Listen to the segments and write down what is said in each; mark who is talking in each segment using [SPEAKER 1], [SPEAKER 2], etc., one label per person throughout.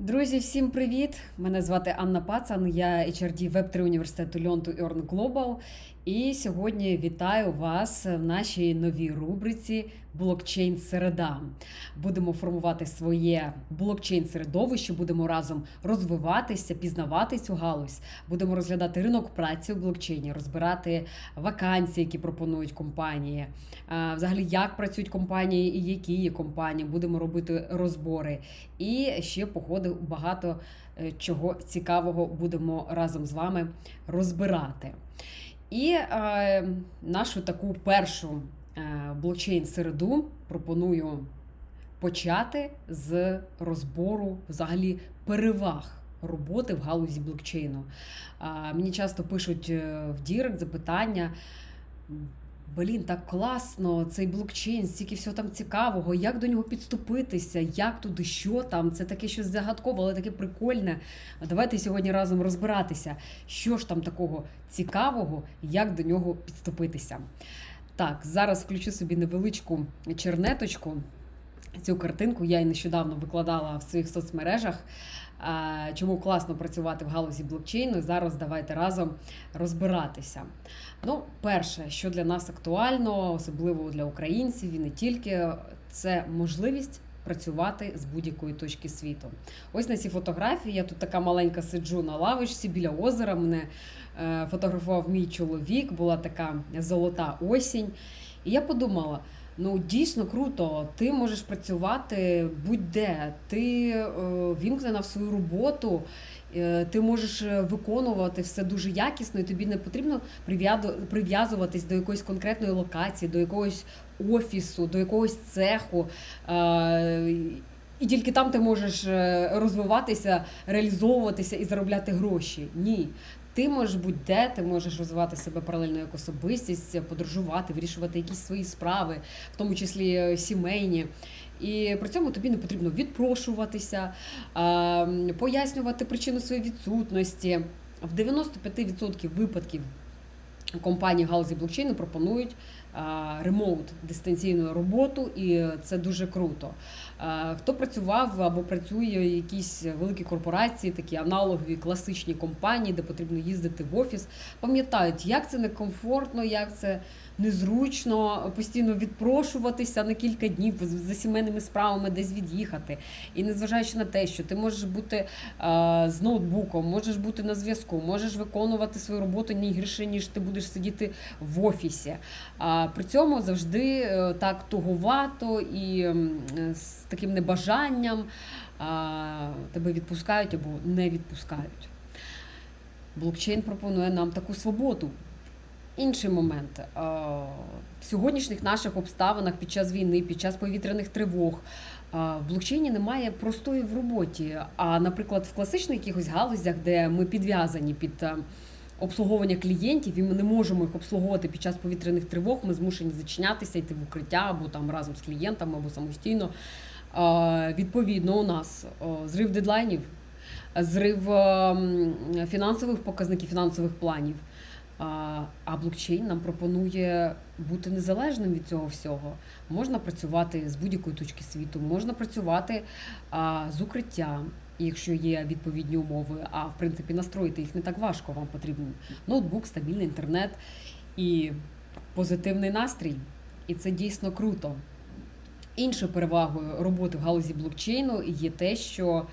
[SPEAKER 1] Друзі, всім привіт! Мене звати Анна Пацан, я HRD Web3 університету Льонту Earn Global. І сьогодні вітаю вас в нашій новій рубриці Блокчейн Середа. Будемо формувати своє блокчейн середовище, будемо разом розвиватися, пізнавати цю галузь. Будемо розглядати ринок праці в блокчейні, розбирати вакансії, які пропонують компанії. Взагалі, як працюють компанії і які є компанії. Будемо робити розбори. І ще погоди багато е, чого цікавого будемо разом з вами розбирати. І е, нашу таку першу е, блокчейн-середу пропоную почати з розбору взагалі переваг роботи в галузі блокчейну. А, мені часто пишуть е, в Дірект запитання. Блін, так класно, цей блокчейн, стільки всього там цікавого, як до нього підступитися, як туди, що там. Це таке щось загадкове, але таке прикольне. Давайте сьогодні разом розбиратися, що ж там такого цікавого, як до нього підступитися. Так, зараз включу собі невеличку чернеточку. Цю картинку я і нещодавно викладала в своїх соцмережах. Чому класно працювати в галузі блокчейну? Зараз давайте разом розбиратися. Ну, перше, що для нас актуально, особливо для українців і не тільки, це можливість. Працювати з будь-якої точки світу. Ось на цій фотографії я тут така маленька сиджу на лавочці біля озера. Мене е, фотографував мій чоловік, була така золота осінь. І я подумала: ну дійсно круто, ти можеш працювати будь-де, ти е, вімкнена в свою роботу, е, ти можеш е, виконувати все дуже якісно, і тобі не потрібно прив'язуватись до якоїсь конкретної локації, до якогось офісу, до якогось цеху. Е, і тільки там ти можеш розвиватися, реалізовуватися і заробляти гроші. Ні. Ти можеш бути де, ти можеш розвивати себе паралельно як особистість, подорожувати, вирішувати якісь свої справи, в тому числі е, сімейні. І при цьому тобі не потрібно відпрошуватися, пояснювати причину своєї відсутності. В 95% випадків компанії галузі блокчейну пропонують ремоут дистанційну роботу, і це дуже круто. Хто працював або працює в якісь великі корпорації, такі аналогові класичні компанії, де потрібно їздити в офіс, пам'ятають, як це некомфортно, як це незручно постійно відпрошуватися на кілька днів за сімейними справами десь від'їхати. І незважаючи на те, що ти можеш бути з ноутбуком, можеш бути на зв'язку, можеш виконувати свою роботу не гірше, ніж ти будеш сидіти в офісі. При цьому завжди е, так туговато і е, з таким небажанням тебе відпускають або не відпускають. Блокчейн пропонує нам таку свободу. Інший момент. В сьогоднішніх наших обставинах під час війни, під час повітряних тривог в блокчейні немає простої в роботі. А, наприклад, в класичних якихось галузях, де ми підв'язані під е, обслуговування клієнтів, і ми не можемо їх обслуговувати під час повітряних тривог, ми змушені зачинятися, йти в укриття або там разом з клієнтами, або самостійно. Відповідно, у нас зрив дедлайнів, зрив ем, фінансових показників, фінансових планів. А, блокчейн нам пропонує бути незалежним від цього всього. Можна працювати з будь-якої точки світу, можна працювати з укриття, якщо є відповідні умови. А в принципі настроїти їх не так важко. Вам потрібен ноутбук, стабільний інтернет і позитивний настрій. І це дійсно круто. Іншою перевагою роботи в галузі блокчейну є те, що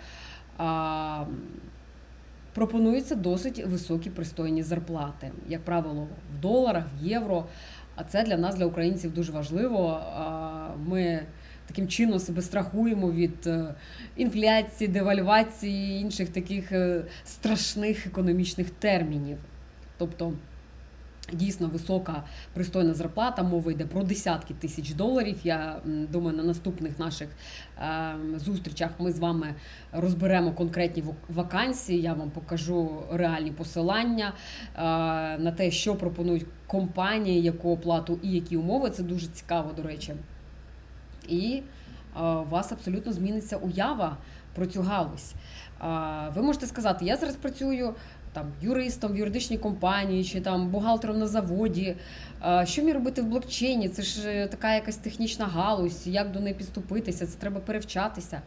[SPEAKER 1] а, пропонуються досить високі пристойні зарплати, як правило, в доларах, в євро. А це для нас, для українців, дуже важливо. А, Ми таким чином себе страхуємо від е, інфляції, девальвації інших таких е, страшних економічних термінів. Тобто Дійсно висока пристойна зарплата, мова йде про десятки тисяч доларів. Я думаю, на наступних наших е, зустрічах ми з вами розберемо конкретні вакансії. Я вам покажу реальні посилання на те, що пропонують компанії, яку оплату і які умови. Це дуже цікаво, до речі. І е, у вас абсолютно зміниться уява про цю галузь. Ви можете сказати, я зараз працюю там юристом в юридичній компанії чи там бухгалтером на заводі. Е, Що мені робити в блокчейні? Це ж е, така якась технічна галузь, як до неї підступитися, це треба перевчатися.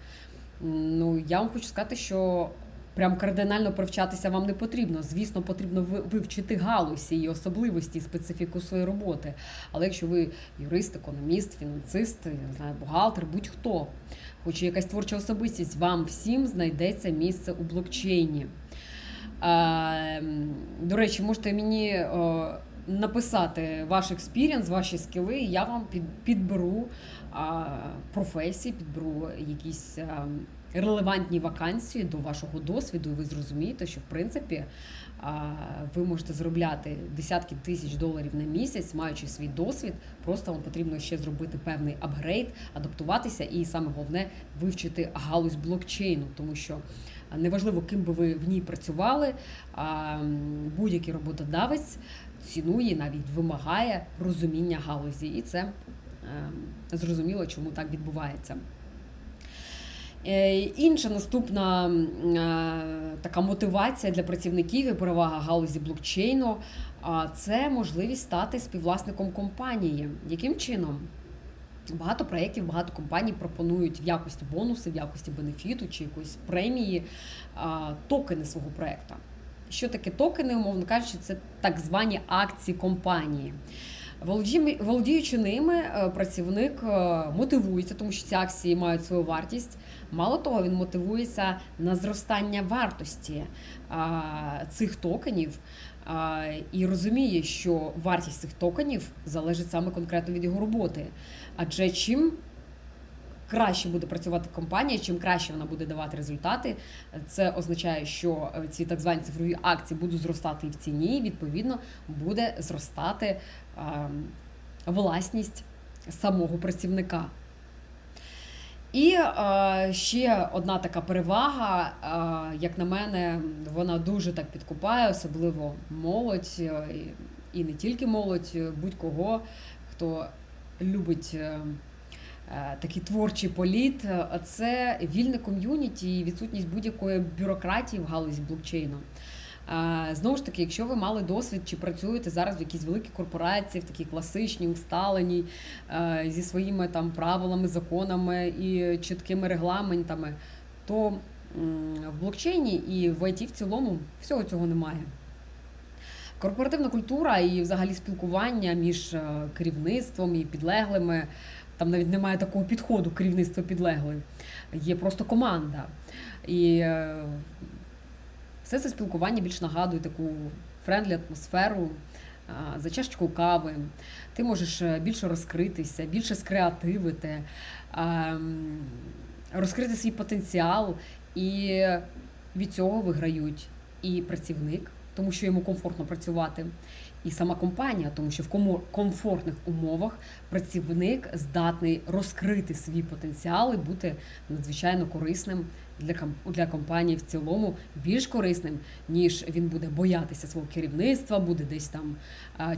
[SPEAKER 1] Ну, я вам хочу сказати, що прям кардинально привчатися вам не потрібно. Звісно, потрібно вивчити галузі і особливості, і специфіку своєї роботи. Але якщо ви юрист, економіст, фінансист, не знаю, бухгалтер, будь-хто, хоч якась творча особистість, вам всім знайдеться місце у блокчейні. Е, До речі, можете мені написати ваш експірієнс, ваші скіли, і я вам під, підберу професії, підберу якісь релевантні вакансії до вашого досвіду, і ви зрозумієте, що в принципі ви можете заробляти десятки тисяч доларів на місяць, маючи свій досвід. Просто вам потрібно ще зробити певний апгрейд, адаптуватися і саме головне вивчити галузь блокчейну, тому що. Неважливо, ким би ви в ній працювали, будь-який роботодавець цінує, навіть вимагає розуміння галузі, і це зрозуміло, чому так відбувається. Е, Інша наступна е, така мотивація для працівників і перевага галузі блокчейну це можливість стати співвласником компанії. Яким чином? Багато проєктів, багато компаній пропонують в якості бонуси, в якості бенефіту чи якоїсь премії токени свого проєкту. Що таке токени, умовно кажучи, це так звані акції компанії. Володіючи ними, е, працівник е, мотивується, тому що ці акції мають свою вартість. Мало того, він мотивується на зростання вартості цих токенів і розуміє, що вартість цих токенів залежить саме конкретно від його роботи. Адже чим краще буде працювати компанія, чим краще вона буде давати результати, це означає, що е, ці так звані цифрові акції будуть зростати і в ціні, і, відповідно, буде зростати ем, власність самого працівника. І е, ще одна така перевага, е, як на мене, вона дуже так підкупає, особливо молодь, е, і, не тільки молодь, е, будь-кого, хто любить. Е, Такий творчий політ, це вільне ком'юніті і відсутність будь-якої бюрократії в галузі блокчейну. Е, Знову ж таки, якщо ви мали досвід чи працюєте зараз в якійсь великій корпорації, в такій класичній, усталеній, е, зі своїми там правилами, законами і чіткими регламентами, то в блокчейні і в IT в цілому всього цього немає. Корпоративна культура і взагалі спілкування між керівництвом і підлеглими. Там навіть немає такого підходу керівництво підлеглий. Є просто команда. І е, все це спілкування більш нагадує таку френдлі атмосферу за чашечкою кави. Ти можеш е, більше розкритися, більше скреативити, розкрити свій потенціал, і від цього виграють і працівник, тому що йому комфортно працювати, і сама компанія, тому що в кому- комфортних умовах працівник здатний розкрити свій потенціал і бути надзвичайно корисним для для компанії в цілому, більш корисним, ніж він буде боятися свого керівництва, буде десь там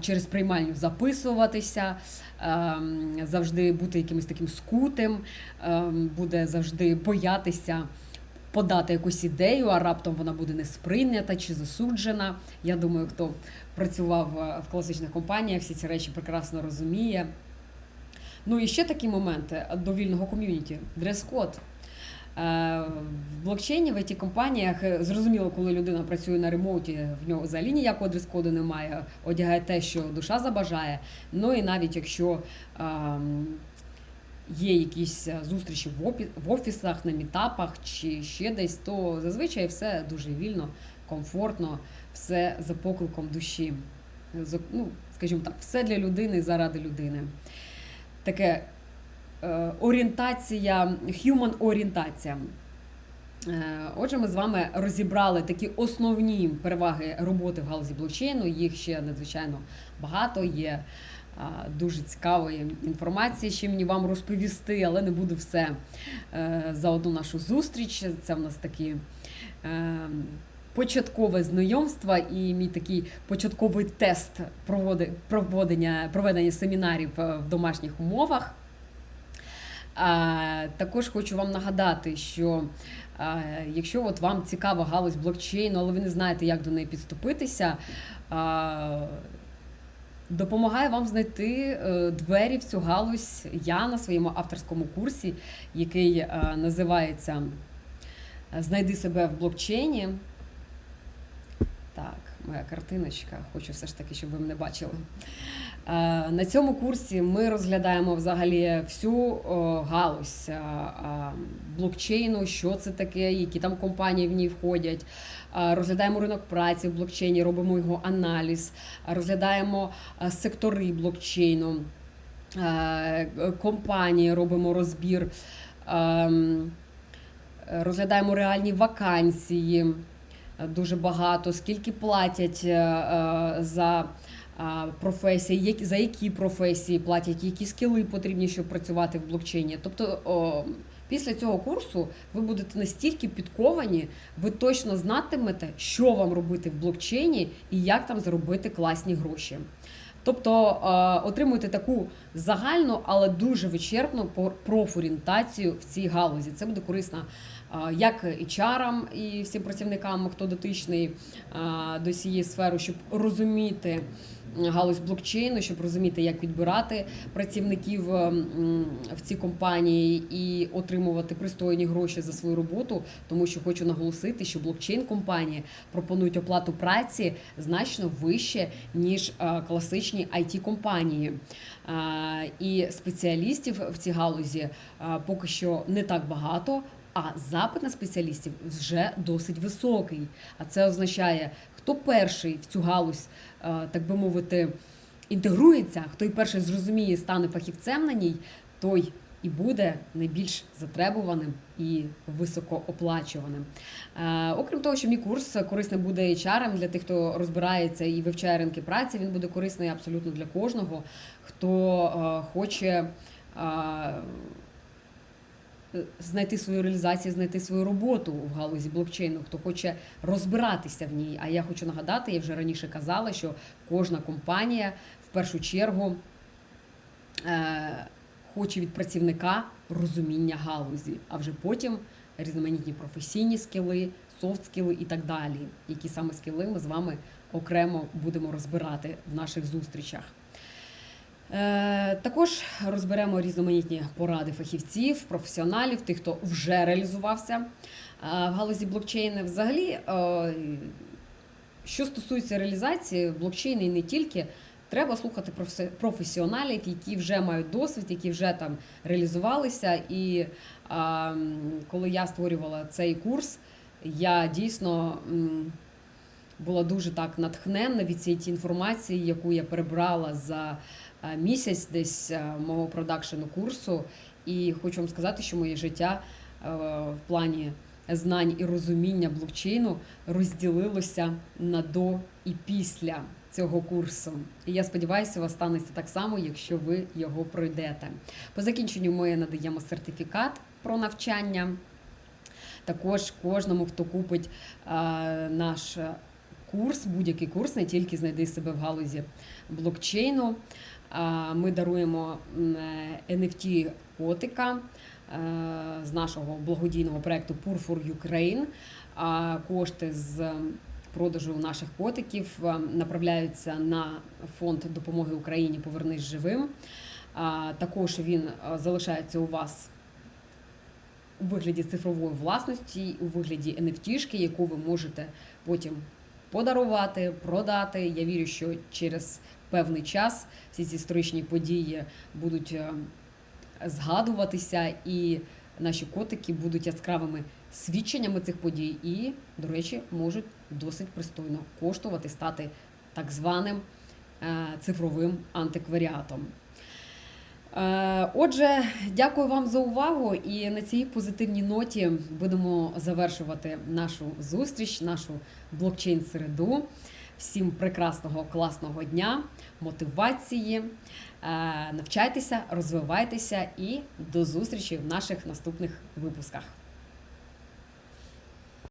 [SPEAKER 1] через приймальню записуватися, ем, завжди бути якимось таким скутим, ем, буде завжди боятися. Подати якусь ідею, а раптом вона буде не сприйнята чи засуджена. Я думаю, хто працював е, в класичних компаніях, всі ці речі прекрасно розуміє. Ну і ще такі моменти до вільного ком'юніті. Дрес-код. Е, В блокчейні в it компаніях е, зрозуміло, коли людина працює на ремоуті, в нього взагалі ніякого дрес-коду немає, одягає те, що душа забажає. Ну і навіть якщо є якісь е, зустрічі в опі- в офісах, на мітапах чи ще десь, то зазвичай все дуже вільно, комфортно, все за покликом душі. Ну, скажімо так, все для людини заради людини. Таке е, орієнтація, human орієнтація. Е, Отже, ми з вами розібрали такі основні переваги роботи в галузі блокчейну. Їх ще надзвичайно багато. Є дуже цікавої інформації, ще мені вам розповісти, але не буду все е, за одну нашу зустріч. Це в нас такі. е, Початкове знайомство і мій такий початковий тест проводення, проведення семінарів е, в домашніх умовах. Також хочу вам нагадати, що якщо от вам цікава галузь блокчейну, але ви не знаєте, як до неї підступитися, а, допомагаю вам знайти е, двері в цю галузь я на своєму авторському курсі, який е, називається знайди себе в блокчейні. Так, моя картиночка, хочу все ж таки, щоб ви мене бачили. Е, На цьому курсі ми розглядаємо взагалі всю галузь е, е, блокчейну, що це таке, які там компанії в ній входять. Розглядаємо ринок праці в блокчейні, робимо його аналіз, розглядаємо сектори блокчейну, компанії, робимо розбір, ем, розглядаємо реальні вакансії. Дуже багато, скільки платять за професії, які- за які професії платять, які скіли потрібні, щоб працювати в блокчейні. Тобто, о, після цього курсу ви будете настільки підковані, ви точно знатимете, що вам робити в блокчейні і як там заробити класні гроші. Тобто отримуєте таку загальну, але дуже вичерпну профорієнтацію в цій галузі. Це буде корисно як HR і всім працівникам, хто дотичний до цієї сфери, щоб розуміти галузь блокчейну, щоб розуміти, як підбирати працівників е, в ці компанії і отримувати пристойні гроші за свою роботу. Тому що хочу наголосити, що блокчейн компанії пропонують оплату праці значно вище ніж е, класичні it компанії Е, І спеціалістів в цій галузі поки що не так багато. А запит на спеціалістів вже досить високий. А це означає, хто перший в цю галузь, е, так би мовити, інтегрується, хто і перший зрозуміє, стане фахівцем на ній, той і буде найбільш затребуваним і високооплачуваним. Е, окрім того, що мій курс корисний буде HR для тих, хто розбирається і вивчає ринки праці. Він буде корисний абсолютно для кожного, хто е, хоче. Знайти свою реалізацію, знайти свою роботу в галузі блокчейну, хто хоче розбиратися в ній. А я хочу нагадати, я вже раніше казала, що кожна компанія в першу чергу е, хоче від працівника розуміння галузі, а вже потім різноманітні професійні скіли, софт скіли і так далі. Які саме скіли ми з вами окремо будемо розбирати в наших зустрічах. Е, Також розберемо різноманітні поради фахівців, професіоналів, тих, хто вже реалізувався е, в галузі блокчейну. Взагалі, е, що стосується реалізації блокчейну і не тільки, треба слухати професіоналів, які вже мають досвід, які вже там реалізувалися. І коли я створювала цей курс, я дійсно. була дуже так натхненна від цієї інформації, яку я перебрала за місяць десь е, мого продакшену курсу. І хочу вам сказати, що моє життя е, в плані знань і розуміння блокчейну розділилося на до і після цього курсу. І я сподіваюся, у вас станеться так само, якщо ви його пройдете. По закінченню ми надаємо сертифікат про навчання. Також кожному, хто купить е, наш курс, будь-який курс, не тільки знайди себе в галузі блокчейну. Ми даруємо м, е, NFT котика е, з нашого благодійного проекту Pur for Ukraine. Кошти з продажу наших котиків е, направляються на фонд допомоги Україні Повернись живим. Також він залишається у вас у вигляді цифрової власності, у вигляді NFT-шки, яку ви можете потім подарувати, продати. Я вірю, що через певний час всі ці історичні події будуть е, згадуватися, і наші котики будуть яскравими свідченнями цих подій, і, до речі, можуть досить пристойно коштувати, стати так званим е, цифровим антикваріатом. Е, Отже, дякую вам за увагу. І на цій позитивній ноті будемо завершувати нашу зустріч, нашу блокчейн-середу. Всім прекрасного, класного дня, мотивації. Е, Навчайтеся, розвивайтеся і до зустрічі в наших наступних випусках.